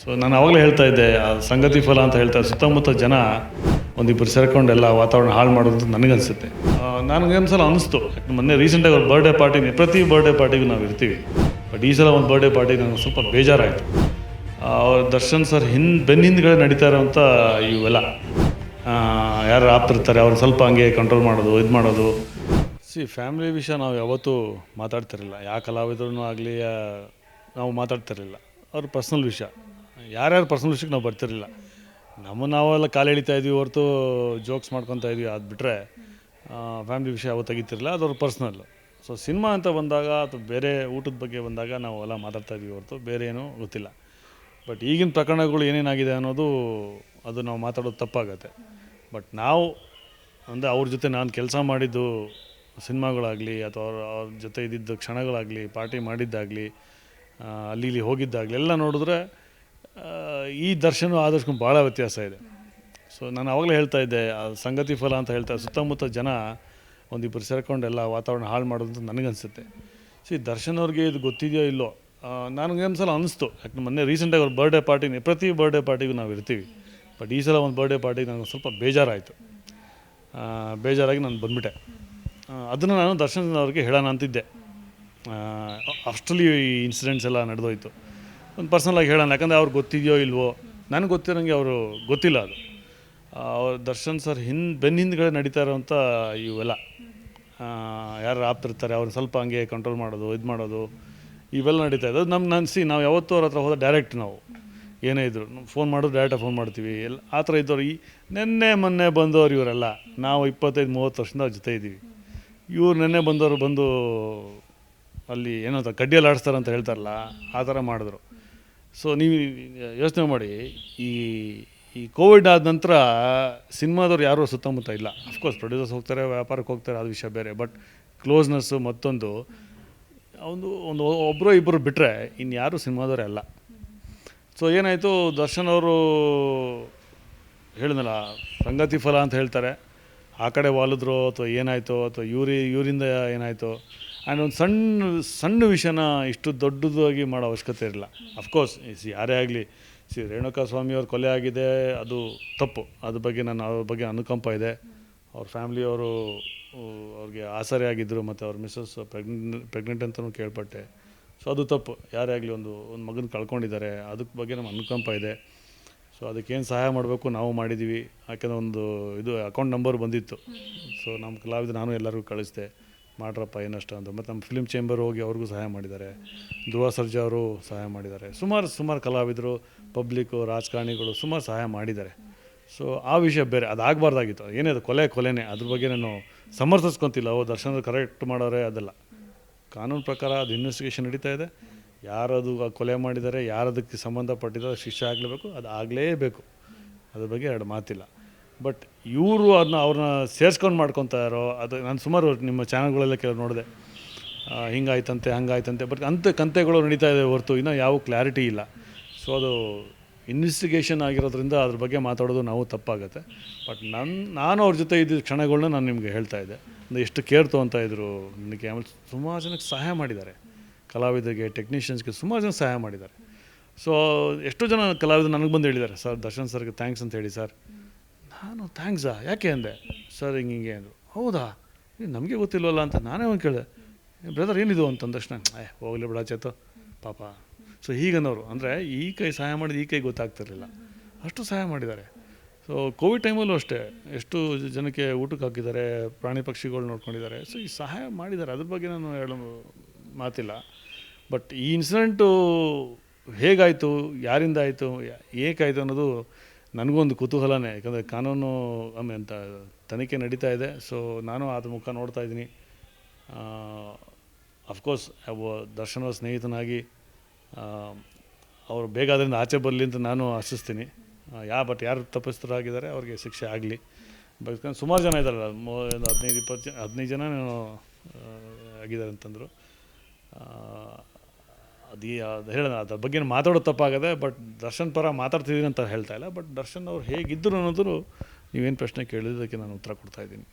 So ನಾನು ಆವಾಗಲೇ ಹೇಳ್ತಾ ಇದ್ದೆ, ಆ ಸಂಗತಿ ಫಲ ಅಂತ ಹೇಳ್ತಾ ಸುತ್ತಮುತ್ತ ಜನ ಒಂದಿಬ್ಬರು ಸೇರ್ಕೊಂಡು ಎಲ್ಲ ವಾತಾವರಣ ಹಾಳು ಮಾಡೋದು ನನಗನ್ಸುತ್ತೆ. ನನಗೆ ಒಂದು ಸಲ ಅನಿಸ್ತು. ಮೊನ್ನೆ ರೀಸೆಂಟಾಗಿ ಅವ್ರ ಬರ್ಡೇ ಪಾರ್ಟಿ ಪ್ರತಿ ಬರ್ಡೇ ಪಾರ್ಟಿಗೂ ನಾವು ಇರ್ತೀವಿ. ಬಟ್ ಈ ಸಲ ಒಂದು ಬರ್ಡೇ ಪಾರ್ಟಿಗೆ ನನಗೆ ಸ್ವಲ್ಪ ಬೇಜಾರಾಯಿತು. ಅವ್ರ ದರ್ಶನ್ ಸರ್ ಹಿಂದ್ ಬೆನ್ನ ಹಿಂದ್ಗಡೆ ನಡೀತಾ ಇರೋವಂಥ ಇವೆಲ್ಲ. ಯಾರು ಆಪ್ತಿರ್ತಾರೆ ಅವ್ರು ಸ್ವಲ್ಪ ಹಂಗೆ ಕಂಟ್ರೋಲ್ ಮಾಡೋದು, ಇದು ಮಾಡೋದು. ಸಿ ಫ್ಯಾಮಿಲಿ ವಿಷಯ ನಾವು ಯಾವತ್ತೂ ಮಾತಾಡ್ತಿರಲಿಲ್ಲ. ಯಾವ ಕಲಾವಿದ್ರೂ ಆಗಲಿ ನಾವು ಮಾತಾಡ್ತಿರಲಿಲ್ಲ. ಅವ್ರ ಪರ್ಸ್ನಲ್ ವಿಷಯ. ಯಾರ್ಯಾರು ಪರ್ಸನಲ್ ವಿಷಯಕ್ಕೆ ನಾವು ಬರ್ತಿರಲಿಲ್ಲ. ನಮ್ಮ ನಾವೆಲ್ಲ ಕಾಲು ಎಳಿತಾ ಇದ್ವಿ, ಹೊರತು ಜೋಕ್ಸ್ ಮಾಡ್ಕೊತಾ ಇದ್ವಿ, ಅದು ಬಿಟ್ಟರೆ ಫ್ಯಾಮಿಲಿ ವಿಷಯ ಅವತ್ತು ತೆಗಿತಿರಲಿಲ್ಲ, ಅದು ಅವ್ರ ಪರ್ಸ್ನಲ್ಲು ಸೊ ಸಿನಿಮಾ ಅಂತ ಬಂದಾಗ ಅಥವಾ ಬೇರೆ ಊಟದ ಬಗ್ಗೆ ಬಂದಾಗ ನಾವು ಎಲ್ಲ ಮಾತಾಡ್ತಾ ಇದ್ವಿ ಹೊರತು, ಬೇರೆ ಏನೂ ಗೊತ್ತಿಲ್ಲ. ಬಟ್ ಈಗಿನ ಪ್ರಕರಣಗಳು ಏನೇನಾಗಿದೆ ಅನ್ನೋದು ಅದು ನಾವು ಮಾತಾಡೋದು ತಪ್ಪಾಗತ್ತೆ. ಬಟ್ ನಾವು, ಅಂದರೆ ಅವ್ರ ಜೊತೆ ನಾನು ಕೆಲಸ ಮಾಡಿದ್ದು ಸಿನಿಮಾಗಳಾಗಲಿ ಅಥವಾ ಅವ್ರ ಅವ್ರ ಜೊತೆ ಇದ್ದಿದ್ದ ಕ್ಷಣಗಳಾಗಲಿ, ಪಾರ್ಟಿ ಮಾಡಿದ್ದಾಗಲಿ ಅಲ್ಲಿ ಇಲ್ಲಿ ಹೋಗಿದ್ದಾಗಲಿ, ಎಲ್ಲ ನೋಡಿದ್ರೆ ಈ ದರ್ಶನ ಆದಷ್ಟು ಭಾಳ ವ್ಯತ್ಯಾಸ ಇದೆ. ಸೊ ನಾನು ಆವಾಗಲೇ ಹೇಳ್ತಾ ಇದ್ದೆ ಸಂಗತಿ ಫಲ ಅಂತ ಹೇಳ್ತಾ, ಸುತ್ತಮುತ್ತ ಜನ ಒಂದಿಬ್ಬರು ಸೇರ್ಕೊಂಡು ಎಲ್ಲ ವಾತಾವರಣ ಹಾಳು ಮಾಡೋದು ಅಂತ ನನಗನ್ಸುತ್ತೆ. ಈ ದರ್ಶನ್ ಅವ್ರಿಗೆ ಇದು ಗೊತ್ತಿದೆಯೋ ಇಲ್ಲೋ ನನಗೆ ಸಲ ಅನಿಸ್ತು. ಯಾಕಂದ್ರೆ ಮೊನ್ನೆ ರೀಸೆಂಟಾಗಿ ಅವ್ರ ಬರ್ಡೇ ಪಾರ್ಟಿ ಪ್ರತಿ ಬರ್ಡೇ ಪಾರ್ಟಿಗೂ ನಾವು ಇರ್ತೀವಿ. ಬಟ್ ಈ ಸಲ ಒಂದು ಬರ್ಡೇ ಪಾರ್ಟಿಗೆ ನನಗೆ ಸ್ವಲ್ಪ ಬೇಜಾರಾಯಿತು. ಬೇಜಾರಾಗಿ ನಾನು ಬಂದುಬಿಟ್ಟೆ. ಅದನ್ನು ನಾನು ದರ್ಶನ್ ಅವ್ರಿಗೆ ಹೇಳೋಣ ಅಂತಿದ್ದೆ. ಅಷ್ಟರಲ್ಲಿ ಈ ಇನ್ಸಿಡೆಂಟ್ಸ್ ಎಲ್ಲ ನಡೆದೋಯ್ತು. ಒಂದು ಪರ್ಸನಲಾಗಿ ಹೇಳೋಣ, ಯಾಕಂದರೆ ಅವ್ರು ಗೊತ್ತಿದೆಯೋ ಇಲ್ವೋ? ನನಗೆ ಗೊತ್ತಿರೋಂಗೆ ಅವರು ಗೊತ್ತಿಲ್ಲ ಅದು. ಅವ್ರ ದರ್ಶನ್ ಸರ್ ಹಿಂದ್ ಬೆನ್ನ ಹಿಂದ್ಗಡೆ ನಡೀತಾ ಇರೋವಂಥ ಇವೆಲ್ಲ. ಯಾರು ಆಪ್ತಿರ್ತಾರೆ, ಅವ್ರು ಸ್ವಲ್ಪ ಹಂಗೆ ಕಂಟ್ರೋಲ್ ಮಾಡೋದು, ಇದು ಮಾಡೋದು, ಇವೆಲ್ಲ ನಡೀತಾ ಇದೆ ಅದು ನಮ್ಮ ನನ್ಸಿ ನಾವು ಯಾವತ್ತೂ ಅವ್ರ ಹತ್ರ ಹೋದ ಡೈರೆಕ್ಟ್ ನಾವು. ಏನೇ ಇದ್ರು ಫೋನ್ ಮಾಡೋದು ಡೈರೆಕ್ಟಾಗಿ ಫೋನ್ ಮಾಡ್ತೀವಿ. ಎಲ್ಲ, ಆ ಥರ ಇದ್ದವ್ರು ಈ ನಿನ್ನೆ ಮೊನ್ನೆ ಬಂದವರು ಇವರೆಲ್ಲ. ನಾವು ಇಪ್ಪತ್ತೈದು, ಮೂವತ್ತು ವರ್ಷದಿಂದ ಅವ್ರ ಜೊತೆ ಇದ್ದೀವಿ. ಇವ್ರು ನಿನ್ನೆ ಬಂದವರು ಬಂದು ಅಲ್ಲಿ ಏನಂತ ಕಡ್ಡಿಯಲ್ಲಿ ಆಡಿಸ್ತಾರಂತ ಹೇಳ್ತಾರಲ್ಲ, ಆ ಥರ ಮಾಡಿದ್ರು. ಸೊ ನೀವು ಯೋಚನೆ ಮಾಡಿ, ಈ ಈ ಕೋವಿಡ್ ಆದ ನಂತರ ಸಿನಿಮಾದವ್ರು ಯಾರೂ ಸುತ್ತಮುತ್ತ ಇಲ್ಲ. ಅಫ್ಕೋರ್ಸ್ ಪ್ರೊಡ್ಯೂಸರ್ಸ್ ಹೋಗ್ತಾರೆ, ವ್ಯಾಪಾರಕ್ಕೆ ಹೋಗ್ತಾರೆ, ಅದು ವಿಷಯ ಬೇರೆ. ಬಟ್ ಕ್ಲೋಸ್ನೆಸ್ಸು ಮತ್ತೊಂದು, ಒಂದು ಒಂದು ಒಬ್ಬರು ಇಬ್ಬರು ಬಿಟ್ಟರೆ ಇನ್ಯಾರು ಸಿನಿಮಾದವರೇ ಅಲ್ಲ. ಸೊ ಏನಾಯಿತು, ದರ್ಶನ್ ಅವರು ಹೇಳಿದ್ನಲ್ಲ, ಸಂಗತಿ ಫಲ ಅಂತ ಹೇಳ್ತಾರೆ. ಆ ಕಡೆ ವಾಲಿದ್ರು, ಅಥವಾ ಏನಾಯಿತು, ಅಥವಾ ಇವ್ರಿ ಇವರಿಂದ ಏನಾಯಿತು? ಆ್ಯಂಡ್ ಒಂದು ಸಣ್ಣ ಸಣ್ಣ ವಿಷಯನ ಇಷ್ಟು ದೊಡ್ಡದಾಗಿ ಮಾಡೋ ಅವಶ್ಯಕತೆ ಇರಲಿಲ್ಲ ಅಫ್ಕೋರ್ಸ್ ಯಾರೇ ಆಗಲಿ, ಸಿ ರೇಣುಕಾ ಸ್ವಾಮಿಯವ್ರ ಕೊಲೆ ಆಗಿದೆ, ಅದು ತಪ್ಪು. ಅದ್ರ ಬಗ್ಗೆ ನಾನು ಅವ್ರ ಬಗ್ಗೆ ಅನುಕಂಪ ಇದೆ. ಅವ್ರ ಫ್ಯಾಮ್ಲಿಯವರು ಅವ್ರಿಗೆ ಆಸರೆ ಆಗಿದ್ದರು ಮತ್ತು ಅವ್ರ ಮಿಸ್ಸಸ್ ಪ್ರೆಗ್ನೆಂಟ್ ಪ್ರೆಗ್ನೆಂಟ್ ಅಂತಲೂ ಕೇಳ್ಪಟ್ಟೆ. ಸೊ ಅದು ತಪ್ಪು. ಯಾರೇ ಆಗಲಿ ಒಂದು ಒಂದು ಮಗನ ಕಳ್ಕೊಂಡಿದ್ದಾರೆ. ಅದಕ್ಕೆ ಬಗ್ಗೆ ನಮ್ಮ ಅನುಕಂಪ ಇದೆ. ಸೊ ಅದಕ್ಕೇನು ಸಹಾಯ ಮಾಡಬೇಕು ನಾವು ಮಾಡಿದ್ದೀವಿ ಯಾಕೆಂದ್ರೆ ಒಂದು ಇದು ಅಕೌಂಟ್ ನಂಬರ್ ಬಂದಿತ್ತು. ಸೊ ನಮ್ಮ ಕಲಾವಿದ ನಾನು ಎಲ್ಲರಿಗೂ ಕಳಿಸ್ದೆ. ಮಾಡ್ರಪ್ಪ, ಏನಷ್ಟು ಅಂತ. ಮತ್ತು ನಮ್ಮ ಫಿಲ್ಮ್ ಚೇಂಬರ್ ಹೋಗಿ ಅವ್ರಿಗೂ ಸಹಾಯ ಮಾಡಿದ್ದಾರೆ. ಧ್ರುವ ಸರ್ಜಾ ಅವರು ಸಹಾಯ ಮಾಡಿದ್ದಾರೆ. ಸುಮಾರು ಸುಮಾರು ಕಲಾವಿದರು ಪಬ್ಲಿಕ್ಕು ರಾಜಕಾರಣಿಗಳು ಸುಮಾರು ಸಹಾಯ ಮಾಡಿದ್ದಾರೆ. ಸೊ ಆ ವಿಷಯ ಬೇರೆ. ಅದು ಆಗಬಾರ್ದಾಗಿತ್ತು ಏನೇ ಅದು ಕೊಲೆ, ಕೊಲೆನೇ. ಅದ್ರ ಬಗ್ಗೆ ನಾನು ಸಮರ್ಥಿಸ್ಕೊತಿಲ್ಲ. ಓ, ದರ್ಶನ ಕರೆಕ್ಟ್ ಮಾಡೋರೆ ಅದಲ್ಲ. ಕಾನೂನು ಪ್ರಕಾರ ಅದು ಇನ್ವೆಸ್ಟಿಗೇಷನ್ ನಡೀತಾ ಇದೆ. ಯಾರದು ಕೊಲೆ ಮಾಡಿದ್ದಾರೆ, ಯಾರದಕ್ಕೆ ಸಂಬಂಧಪಟ್ಟಿದ್ದಾರೆ, ಶಿಕ್ಷೆ ಆಗಲೇಬೇಕು, ಅದು ಆಗಲೇಬೇಕು. ಅದ್ರ ಬಗ್ಗೆ ಎರಡು ಮಾತಿಲ್ಲ. ಬಟ್ ಇವರು ಅದನ್ನ ಅವ್ರನ್ನ ಸೇರ್ಸ್ಕೊಂಡು ಮಾಡ್ಕೊತಾ ಇರೋ, ಅದು ನಾನು ಸುಮಾರು ನಿಮ್ಮ ಚಾನಲ್ಗಳೆಲ್ಲ ಕೆಲವು ನೋಡಿದೆ. ಹಿಂಗಾಯ್ತಂತೆ, ಹಂಗಾಯ್ತಂತೆ, ಬಟ್ ಅಂಥ ಕಂತೆಗಳು ನಡೀತಾ ಇದೆ ಹೊರತು, ಇನ್ನೂ ಯಾವ ಕ್ಲಾರಿಟಿ ಇಲ್ಲ. ಸೊ ಅದು ಇನ್ವೆಸ್ಟಿಗೇಷನ್ ಆಗಿರೋದ್ರಿಂದ ಅದ್ರ ಬಗ್ಗೆ ಮಾತಾಡೋದು ನಾವು ತಪ್ಪಾಗುತ್ತೆ. ಬಟ್ ನನ್ನ ನಾನು ಅವ್ರ ಜೊತೆ ಇದ್ದ ಕ್ಷಣಗಳನ್ನ ನಾನು ನಿಮಗೆ ಹೇಳ್ತಾ ಇದ್ದೆ. ಅಂದರೆ ಎಷ್ಟು ಕೇರ್ ತೊಗೊತಾ ಇದ್ರು, ನನಗೆ ಆಮೇಲೆ ಸುಮಾರು ಜನಕ್ಕೆ ಸಹಾಯ ಮಾಡಿದ್ದಾರೆ. ಕಲಾವಿದರಿಗೆ ಟೆಕ್ನಿಷಿಯನ್ಸ್ಗೆ ಸುಮಾರು ಜನ ಸಹಾಯ ಮಾಡಿದ್ದಾರೆ. ಸೊ ಎಷ್ಟೋ ಜನ ಕಲಾವಿದರು ನನಗೆ ಬಂದು ಹೇಳಿದ್ದಾರೆ, ಸರ್, ದರ್ಶನ್ ಸರ್ಗೆ ಥ್ಯಾಂಕ್ಸ್ ಅಂತ ಹೇಳಿ, ಸರ್. ನಾನು ಥ್ಯಾಂಕ್ಸಾ ಯಾಕೆ ಅಂದೆ? ಸರ್, ಹಿಂಗೆ ಹಿಂಗೆ ಅಂದರು. ಹೌದಾ? ನಮಗೆ ಗೊತ್ತಿಲ್ವಲ್ಲ ಅಂತ ನಾನೇ ಒಂದು ಕೇಳಿದೆ. ಬ್ರದರ್ ಏನಿದು ಅಂತಂದ ತಕ್ಷಣ. ಏ, ಹೋಗಲಿ ಬಿಡ ಚೇತು ಪಾಪ. ಸೊ ಹೀಗನ್ನೋರು ಅಂದರೆ ಈ ಕೈ ಸಹಾಯ ಮಾಡಿದ ಈ ಕೈ ಗೊತ್ತಾಗ್ತಿರಲಿಲ್ಲ. ಅಷ್ಟು ಸಹಾಯ ಮಾಡಿದ್ದಾರೆ. ಸೊ ಕೋವಿಡ್ ಟೈಮಲ್ಲೂ ಅಷ್ಟೇ. ಎಷ್ಟು ಜನಕ್ಕೆ ಊಟಕ್ಕೆ ಹಾಕಿದ್ದಾರೆ, ಪ್ರಾಣಿ ಪಕ್ಷಿಗಳು ನೋಡ್ಕೊಂಡಿದ್ದಾರೆ. ಸೊ ಈ ಸಹಾಯ ಮಾಡಿದ್ದಾರೆ. ಅದ್ರ ಬಗ್ಗೆ ನಾನು ಹೇಳೋ ಮಾತಿಲ್ಲ. ಬಟ್ ಈ ಇನ್ಸಿಡೆಂಟು ಹೇಗಾಯಿತು? ಯಾರಿಂದ ಆಯಿತು? ಏಕಾಯಿತು ಅನ್ನೋದು ನನಗೊಂದು ಕುತೂಹಲನೇ ಯಾಕಂದರೆ ಕಾನೂನು ಆಮೇಲೆ ಅಂತ ತನಿಖೆ ನಡೀತಾ ಇದೆ. ಸೊ ನಾನು ಅದ್ರ ಮುಖ ನೋಡ್ತಾ ಇದ್ದೀನಿ. ಅಫ್ಕೋರ್ಸ್ ದರ್ಶನ ಸ್ನೇಹಿತನಾಗಿ ಆ, ಅವರು ಬೇಗ ಅದರಿಂದ ಆಚೆ ಬರಲಿ ಅಂತ ನಾನು ಆಶಿಸ್ತೀನಿ. ಯಾ ಬಟ್ ಯಾರು ತಪ್ಪಿಸ್ತರಾಗಿದ್ದಾರೆ ಅವ್ರಿಗೆ ಶಿಕ್ಷೆ ಆಗಲಿ. ಬಟ್ ಸುಮಾರು ಜನ ಇದ್ದಾರಲ್ಲ ಮೂ ಒಂದು ಹದಿನೈದು ಇಪ್ಪತ್ತು ಜನ ಹದಿನೈದು ಜನ ಆಗಿದ್ದಾರೆ ಅಂತಂದರು. ಅದು ಅದು ಹೇಳೋಣ ಅದ್ರ ಬಗ್ಗೆ ಮಾತಾಡೋದು ತಪ್ಪಾಗದೆ, ಬಟ್ ದರ್ಶನ್ ಪರ ಮಾತಾಡ್ತಿದ್ದೀನಿ ಅಂತ ಹೇಳ್ತಾ ಇಲ್ಲ. ಬಟ್ ದರ್ಶನ್ ಅವ್ರು ಹೇಗಿದ್ದರು ಅನ್ನೋದು ನೀವೇನು ಪ್ರಶ್ನೆ ಕೇಳಿದ್ದಕ್ಕೆ ನಾನು ಉತ್ತರ ಕೊಡ್ತಾ ಇದ್ದೀನಿ.